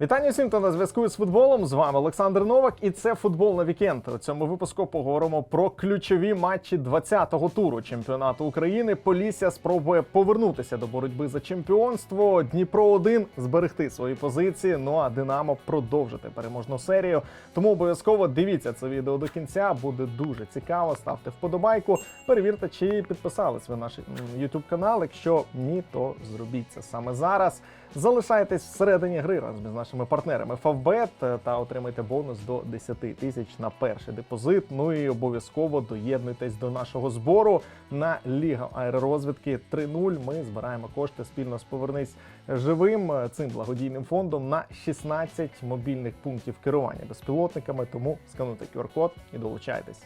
Вітання всім, хто на зв'язку з футболом. З вами Олександр Новак, і це футбол на вікенд. У цьому випуску поговоримо про ключові матчі 20-го туру чемпіонату України. Полісся спробує повернутися до боротьби за чемпіонство. Дніпро 1 зберегти свої позиції. Ну а Динамо продовжити переможну серію. Тому обов'язково дивіться це відео до кінця. Буде дуже цікаво. Ставте вподобайку. Перевірте, чи підписались ви на наш YouTube канал. Якщо ні, то зробіть це саме зараз. Залишайтесь всередині гри разом з нашими партнерами Favbet та отримайте бонус до 10 тисяч на перший депозит. Ну і обов'язково доєднуйтесь до нашого збору на Ліга аеророзвідки 3.0. Ми збираємо кошти спільно з Повернись живим цим благодійним фондом на 16 мобільних пунктів керування безпілотниками. Тому скануйте QR-код і долучайтесь.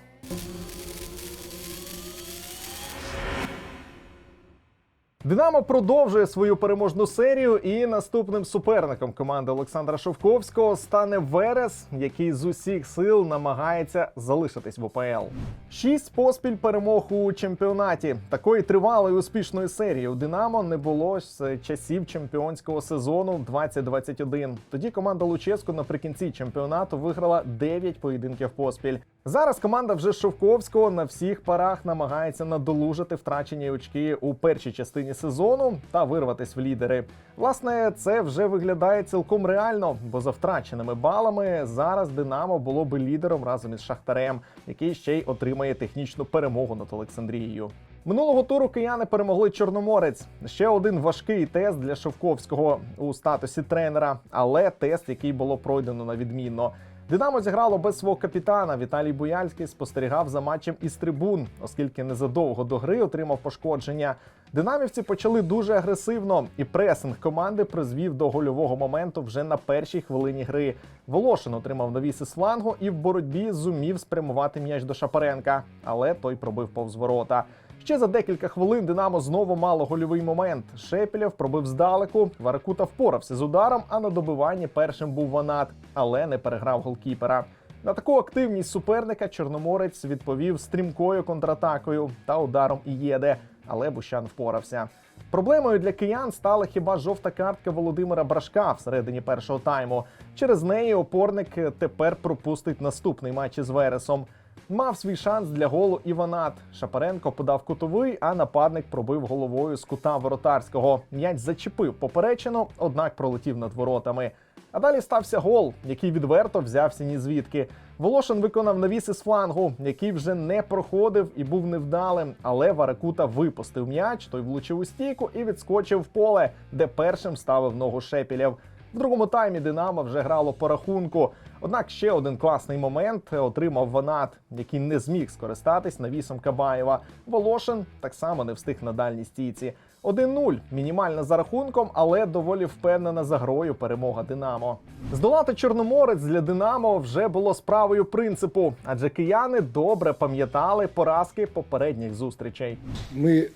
Динамо продовжує свою переможну серію, і наступним суперником команди Олександра Шовковського стане Верес, який з усіх сил намагається залишитись в ОПЛ. Шість поспіль перемог у чемпіонаті. Такої тривалої успішної серії у Динамо не було з часів чемпіонського сезону 2021. Тоді команда Луческу наприкінці чемпіонату виграла 9 поєдинків поспіль. Зараз команда вже Шовковського на всіх парах намагається надолужити втрачені очки у першій частині сезону та вирватись в лідери. Власне, це вже виглядає цілком реально, бо за втраченими балами зараз Динамо було би лідером разом із Шахтарем, який ще й отримає технічну перемогу над Олександрією. Минулого туру кияни перемогли Чорноморець. Ще один важкий тест для Шовковського у статусі тренера, але тест, який було пройдено на відмінно. Динамо зіграло без свого капітана. Віталій Буяльський спостерігав за матчем із трибун, оскільки незадовго до гри отримав пошкодження. Динамівці почали дуже агресивно, і пресинг команди призвів до гольового моменту вже на першій хвилині гри. Волошин отримав навіс із флангу і в боротьбі зумів спрямувати м'яч до Шапаренка, але той пробив повз ворота. Ще за декілька хвилин Динамо знову мало гольовий момент. Шепілєв пробив здалеку. Варакута впорався з ударом, а на добиванні першим був Ванат, але не переграв голкіпера. На таку активність суперника Чорноморець відповів стрімкою контратакою та ударом Ієде, але Бущан впорався. Проблемою для киян стала хіба жовта картка Володимира Брашка всередині першого тайму. Через неї опорник тепер пропустить наступний матч із Вересом. Мав свій шанс для голу Іванат. Шапаренко подав кутовий, а нападник пробив головою з кута воротарського. М'яч зачепив поперечину, однак пролетів над воротами. А далі стався гол, який відверто взявся ні звідки. Волошин виконав навіс із флангу, який вже не проходив і був невдалим. Але Варакута випустив м'яч, той влучив у стійку і відскочив в поле, де першим ставив ногу Шепілєв. В другому таймі Динамо вже грало по рахунку. Однак ще один класний момент отримав Ванат, який не зміг скористатись навісом Кабаєва. Волошин так само не встиг на дальній стійці. 1-0. мінімальна за рахунком, але доволі впевнена за грою перемога Динамо. Здолати Чорноморець для Динамо вже було справою принципу, адже кияни добре пам'ятали поразки попередніх зустрічей. Ми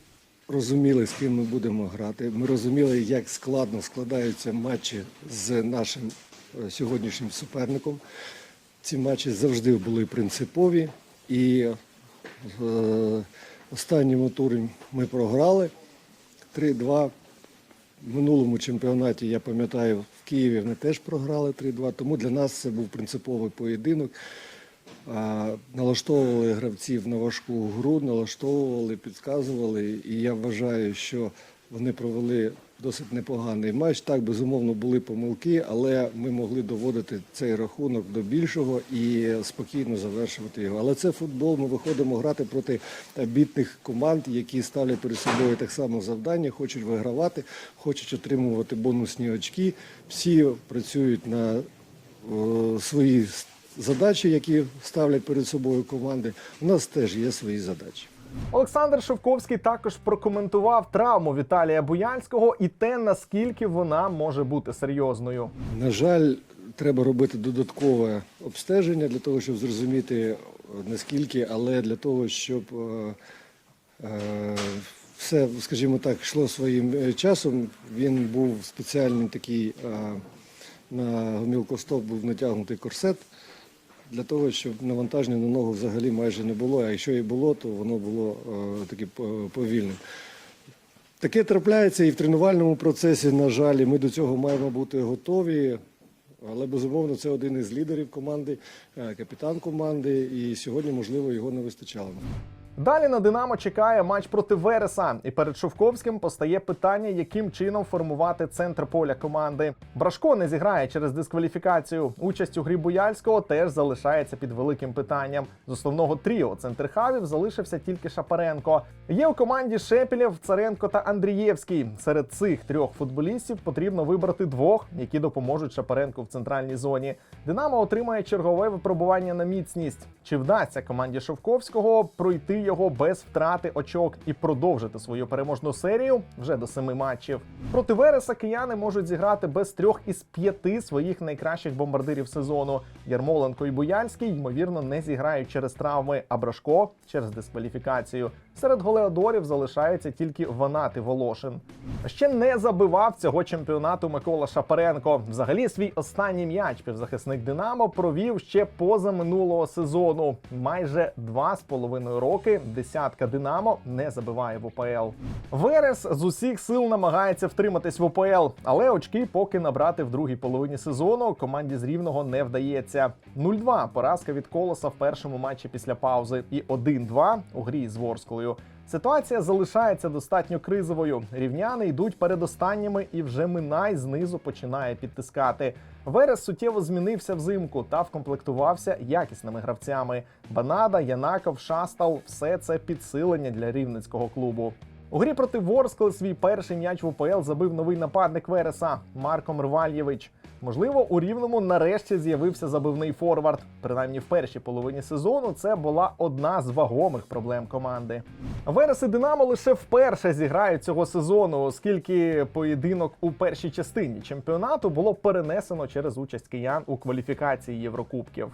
розуміли, з ким ми будемо грати. Ми розуміли, як складно складаються матчі з нашим е, сьогоднішнім суперником. Ці матчі завжди були принципові, і в останньому турі ми програли 3-2. В минулому чемпіонаті, я пам'ятаю, в Києві вони теж програли 3-2, тому для нас це був принциповий поєдинок. Налаштовували гравців на важку гру, налаштовували, підказували. І я вважаю, що вони провели досить непоганий матч. Так, безумовно, були помилки, але ми могли доводити цей рахунок до більшого і спокійно завершувати його. Але це футбол. Ми виходимо грати проти бітних команд, які ставлять перед собою так само завдання, хочуть вигравати, хочуть отримувати бонусні очки. Всі працюють на о, свої задачі, які ставлять перед собою команди. У нас теж є свої задачі. Олександр Шовковський також прокоментував травму Віталія Буяльського і те, наскільки вона може бути серйозною. На жаль, треба робити додаткове обстеження для того, щоб зрозуміти е, наскільки, але для того, щоб е, е, все, скажімо так, йшло своїм е, часом. Він був спеціальний такий е, на гомілкостоп був натягнутий корсет. Для того, щоб навантаження на ногу взагалі майже не було, а якщо і було, то воно було е, таки повільним. Таке трапляється і в тренувальному процесі, на жаль, і ми до цього маємо бути готові. Але безумовно це один із лідерів команди, е, капітан команди, і сьогодні, можливо, його не вистачало. Далі на Динамо чекає матч проти Вереса, і перед Шовковським постає питання, яким чином формувати центр поля команди. Брашко не зіграє через дискваліфікацію. Участь у грі Буяльського теж залишається під великим питанням. З основного тріо центрхавів залишився тільки Шапаренко. Є у команді Шепілєв, Царенко та Андрієвський. Серед цих трьох футболістів потрібно вибрати двох, які допоможуть Шапаренку в центральній зоні. Динамо отримає чергове випробування на міцність. Чи вдасться команді Шовковського пройти його без втрати очок і продовжити свою переможну серію вже до семи матчів? Проти Вереса кияни можуть зіграти без трьох із п'яти своїх найкращих бомбардирів сезону. Ярмоленко і Буяльський ймовірно не зіграють через травми, а Брашко через дискваліфікацію. Серед голеодорів залишаються тільки Ванат і Волошин. Ще не забивав цього чемпіонату Микола Шапаренко. Взагалі свій останній м'яч півзахисник Динамо провів ще поза минулого сезону. Майже два з половиною роки десятка Динамо не забиває в УПЛ. Верес з усіх сил намагається втриматись в УПЛ, але очки поки набрати в другій половині сезону команді з рівного не вдається. 0-2 поразка від колоса в першому матчі після паузи і 1-2 у грі з Ворсклою. Ситуація залишається достатньо кризовою. Рівняни йдуть перед останніми, і вже Минай знизу починає підтискати. Верес суттєво змінився взимку та вкомплектувався якісними гравцями. Банада, Янаков, Шастал все це підсилення для рівненського клубу. У грі проти Ворскли свій перший м'яч в УПЛ забив новий нападник Вереса Марко Мрвальєвич. Можливо, у рівному нарешті з'явився забивний форвард. Принаймні в першій половині сезону це була одна з вагомих проблем команди. Верес і Динамо лише вперше зіграють цього сезону, оскільки поєдинок у першій частині чемпіонату було перенесено через участь киян у кваліфікації Єврокубків.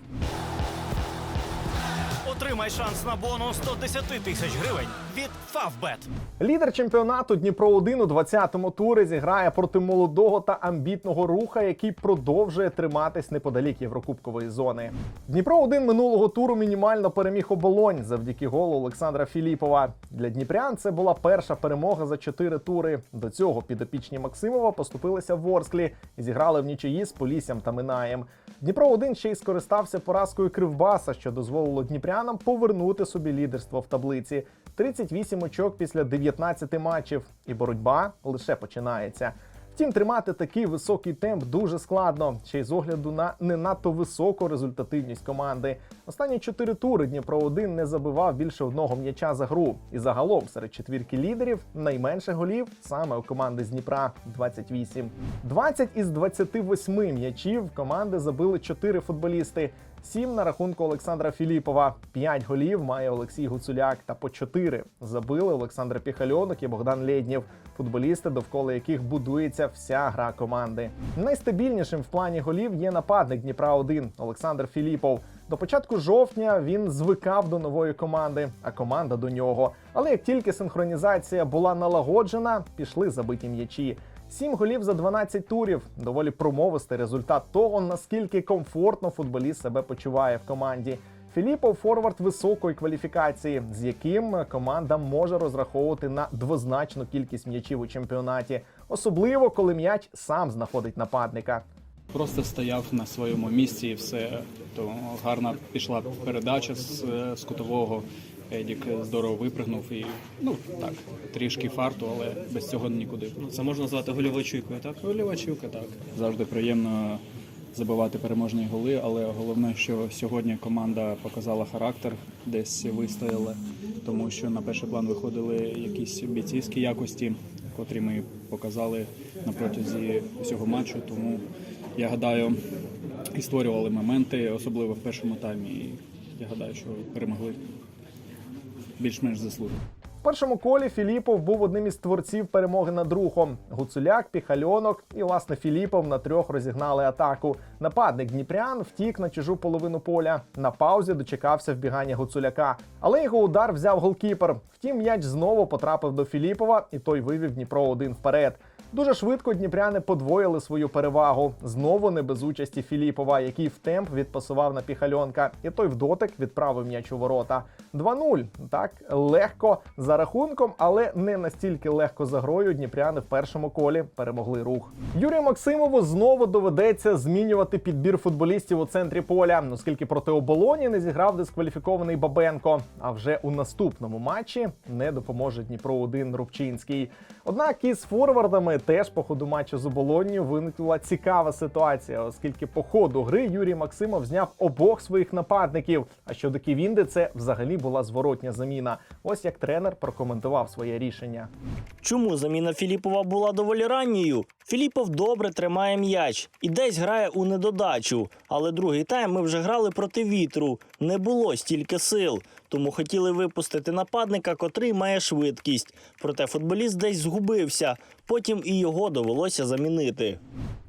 Отримай шанс на бонус 110 тисяч гривень від Favbet. Лідер чемпіонату Дніпро 1 у 20-му турі зіграє проти молодого та амбітного руха, який продовжує триматись неподалік Єврокубкової зони. Дніпро 1 минулого туру мінімально переміг оболонь завдяки голу Олександра Філіпова. Для Дніпрян це була перша перемога за чотири тури. До цього підопічні Максимова поступилися в Ворсклі і зіграли в нічиї з Поліссям та Минаєм. Дніпро 1 ще й скористався поразкою Кривбаса, що дозволило дніпрянам повернути собі лідерство в таблиці. 38 очок після 19 матчів, і боротьба лише починається. Втім, тримати такий високий темп дуже складно, ще й з огляду на не надто високу результативність команди. Останні чотири тури Дніпро 1 не забивав більше одного м'яча за гру. І загалом серед четвірки лідерів найменше голів саме у команди з Дніпра 28. 20 із 28 м'ячів команди забили 4 футболісти. Сім на рахунку Олександра Філіпова. П'ять голів має Олексій Гуцуляк та по чотири забили Олександр Піхальонок і Богдан Лєднєв, футболісти, довкола яких будується вся гра команди. Найстабільнішим в плані голів є нападник Дніпра 1 Олександр Філіпов. До початку жовтня він звикав до нової команди, а команда до нього. Але як тільки синхронізація була налагоджена, пішли забиті м'ячі. Сім голів за 12 турів. Доволі промовистий результат того, наскільки комфортно футболіст себе почуває в команді. Філіпов форвард високої кваліфікації, з яким команда може розраховувати на двозначну кількість м'ячів у чемпіонаті, особливо коли м'яч сам знаходить нападника. Просто стояв на своєму місці і все. То гарна пішла передача з, з кутового. Едік здорово випрыгнув і ну так, трішки фарту, але без цього нікуди. Це можна назвати гольовою так? Гольова так. Завжди приємно забивати переможні голи, але головне, що сьогодні команда показала характер, десь вистояла, тому що на перший план виходили якісь бійцівські якості, котрі ми показали на протязі всього матчу. Тому я гадаю, і створювали моменти, особливо в першому таймі. І я гадаю, що перемогли більш-менш заслужено. В першому колі Філіпов був одним із творців перемоги над рухом. Гуцуляк, Піхальонок і власне Філіпов на трьох розігнали атаку. Нападник Дніпрян втік на чужу половину поля. На паузі дочекався вбігання Гуцуляка, але його удар взяв голкіпер. Втім, м'яч знову потрапив до Філіпова, і той вивів Дніпро один вперед. Дуже швидко дніпряни подвоїли свою перевагу. Знову не без участі Філіпова, який в темп відпасував на піхальонка, і той в дотик відправив м'яч у ворота. 2-0. Так легко за рахунком, але не настільки легко за грою. Дніпряни в першому колі перемогли рух. Юрію Максимову знову доведеться змінювати підбір футболістів у центрі поля, оскільки проти оболоні не зіграв дискваліфікований Бабенко. А вже у наступному матчі не допоможе Дніпро 1 Рубчинський. Однак із форвардами теж по ходу матчу з оболонню виникла цікава ситуація, оскільки по ходу гри Юрій Максимов зняв обох своїх нападників. А щодо Ківінди, це взагалі була зворотня заміна. Ось як тренер прокоментував своє рішення. Чому заміна Філіпова була доволі ранньою? Філіпов добре тримає м'яч і десь грає у недодачу. Але другий тайм ми вже грали проти вітру. Не було стільки сил. Тому хотіли випустити нападника, котрий має швидкість. Проте футболіст десь згубився. Потім і його довелося замінити.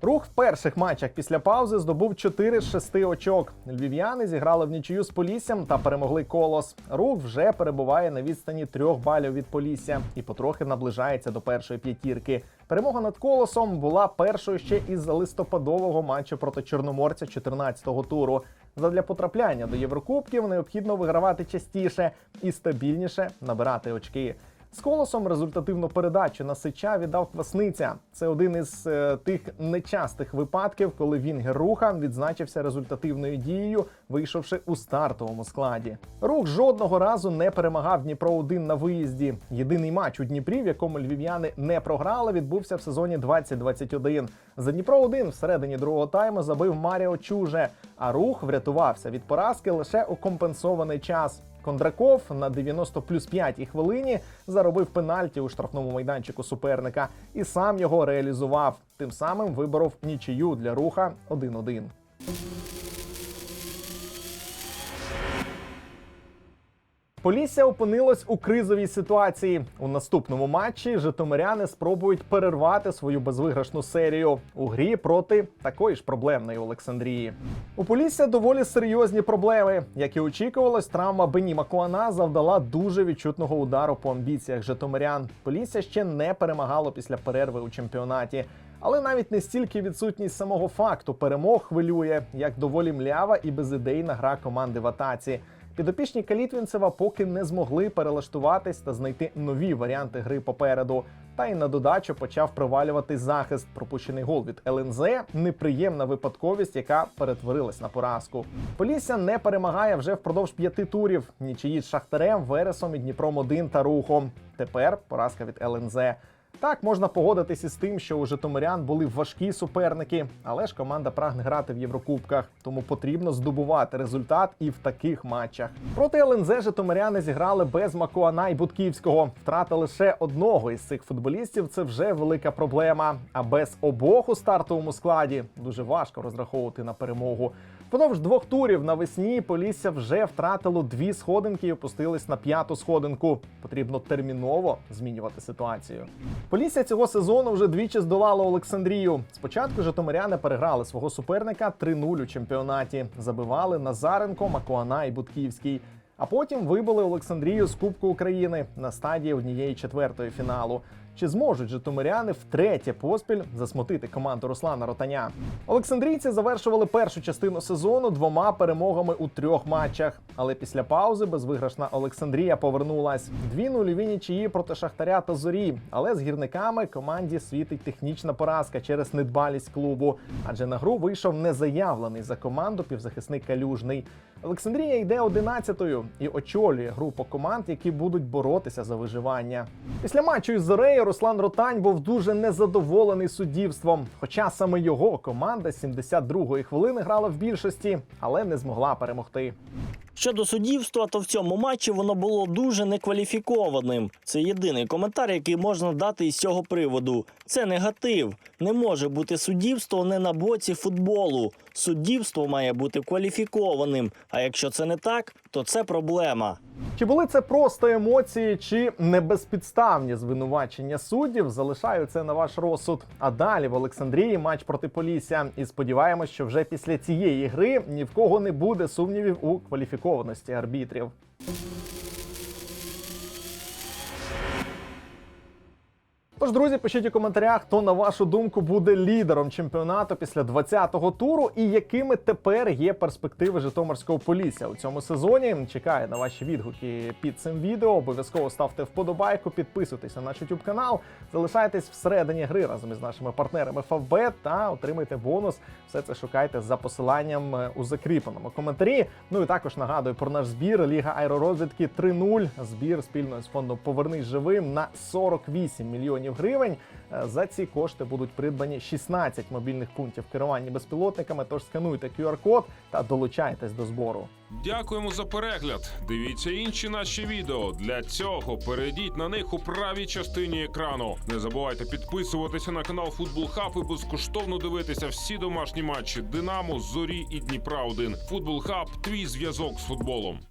Рух в перших матчах після паузи здобув 4 з 6 очок. Львів'яни зіграли в нічию з Поліссям та перемогли колос. Рух вже перебуває на відстані трьох балів від Полісся і потрохи наближається до першої п'ятірки. Перемога над колосом була першою ще із листопадового матчу проти чорноморця 14-го туру. Задля потрапляння до Єврокубків необхідно вигравати частіше і стабільніше набирати очки. З колосом результативну передачу на сича віддав Квасниця. Це один із е, тих нечастих випадків, коли Вінгер руха відзначився результативною дією, вийшовши у стартовому складі. Рух жодного разу не перемагав Дніпро 1 на виїзді. Єдиний матч у Дніпрі, в якому львів'яни не програли, відбувся в сезоні 2021. За Дніпро 1 всередині другого тайму забив Маріо Чуже, а рух врятувався від поразки лише у компенсований час. Кондраков на 90 плюс 5 хвилині заробив пенальті у штрафному майданчику суперника і сам його реалізував. Тим самим виборов нічию для руха 1-1. Полісся опинилось у кризовій ситуації. У наступному матчі житомиряни спробують перервати свою безвиграшну серію у грі проти такої ж проблемної Олександрії. У Полісся доволі серйозні проблеми. Як і очікувалось, травма Бені Макуана завдала дуже відчутного удару по амбіціях житомирян. Полісся ще не перемагало після перерви у чемпіонаті. Але навіть не стільки відсутність самого факту перемог хвилює, як доволі млява і безідейна гра команди в атаці. Підопічні Калітвінцева поки не змогли перелаштуватись та знайти нові варіанти гри попереду. Та й на додачу почав провалювати захист. Пропущений гол від ЛНЗ неприємна випадковість, яка перетворилась на поразку. Полісся не перемагає вже впродовж п'яти турів. Нічиї з Шахтарем, Вересом і Дніпром 1 та Рухом. Тепер поразка від ЛНЗ. Так, можна погодитись із тим, що у Житомирян були важкі суперники, але ж команда прагне грати в Єврокубках, тому потрібно здобувати результат і в таких матчах. Проти ЛНЗ Житомиряни зіграли без Макуана і Будківського. Втрата лише одного із цих футболістів це вже велика проблема. А без обох у стартовому складі дуже важко розраховувати на перемогу. Впродовж двох турів навесні Полісся вже втратило дві сходинки і опустились на п'яту сходинку. Потрібно терміново змінювати ситуацію. Полісся цього сезону вже двічі здолало Олександрію. Спочатку житомиряни переграли свого суперника 3-0 у чемпіонаті. Забивали Назаренко, Макуана і Будківський. А потім вибили Олександрію з Кубку України на стадії однієї четвертої фіналу. Чи зможуть житомиряни втретє поспіль засмутити команду Руслана Ротаня? Олександрійці завершували першу частину сезону двома перемогами у трьох матчах. Але після паузи безвиграшна Олександрія повернулась. Дві нульові нічиї проти Шахтаря та Зорі. Але з гірниками команді світить технічна поразка через недбалість клубу. Адже на гру вийшов незаявлений за команду півзахисник Калюжний. Олександрія йде 11-ю і очолює групу команд, які будуть боротися за виживання. Після матчу із Зорею Руслан Ротань був дуже незадоволений суддівством. Хоча саме його команда з 72-ї хвилини грала в більшості, але не змогла перемогти. Щодо суддівства, то в цьому матчі воно було дуже некваліфікованим. Це єдиний коментар, який можна дати із цього приводу. Це негатив. Не може бути суддівство не на боці футболу. Суддівство має бути кваліфікованим. А якщо це не так, то це проблема. Чи були це просто емоції, чи небезпідставні звинувачення суддів? Залишаю це на ваш розсуд. А далі в Олександрії матч проти Полісся. І сподіваємось, що вже після цієї гри ні в кого не буде сумнівів у кваліфікованості арбітрів. Тож, друзі, пишіть у коментарях, хто на вашу думку буде лідером чемпіонату після 20-го туру і якими тепер є перспективи Житомирського Полісся у цьому сезоні. Чекаю на ваші відгуки під цим відео. Обов'язково ставте вподобайку, підписуйтесь на наш YouTube канал, залишайтесь всередині гри разом із нашими партнерами Favbet та отримайте бонус. Все це шукайте за посиланням е, у закріпленому коментарі. Ну і також нагадую про наш збір Ліга аеророзвідки 3.0. Збір спільно з фондом Повернись живим на 48 мільйонів гривень. Е, За ці кошти будуть придбані 16 мобільних пунктів керування безпілотниками. Тож скануйте QR-код та долучайтесь до збору. Дякуємо за перегляд. Дивіться інші наші відео. Для цього перейдіть на них у правій частині екрану. Не забувайте підписуватися на канал Футбол Хаб і безкоштовно дивитися всі домашні матчі Динамо, Зорі і Дніпра 1 Футбол Хаб твій зв'язок з футболом.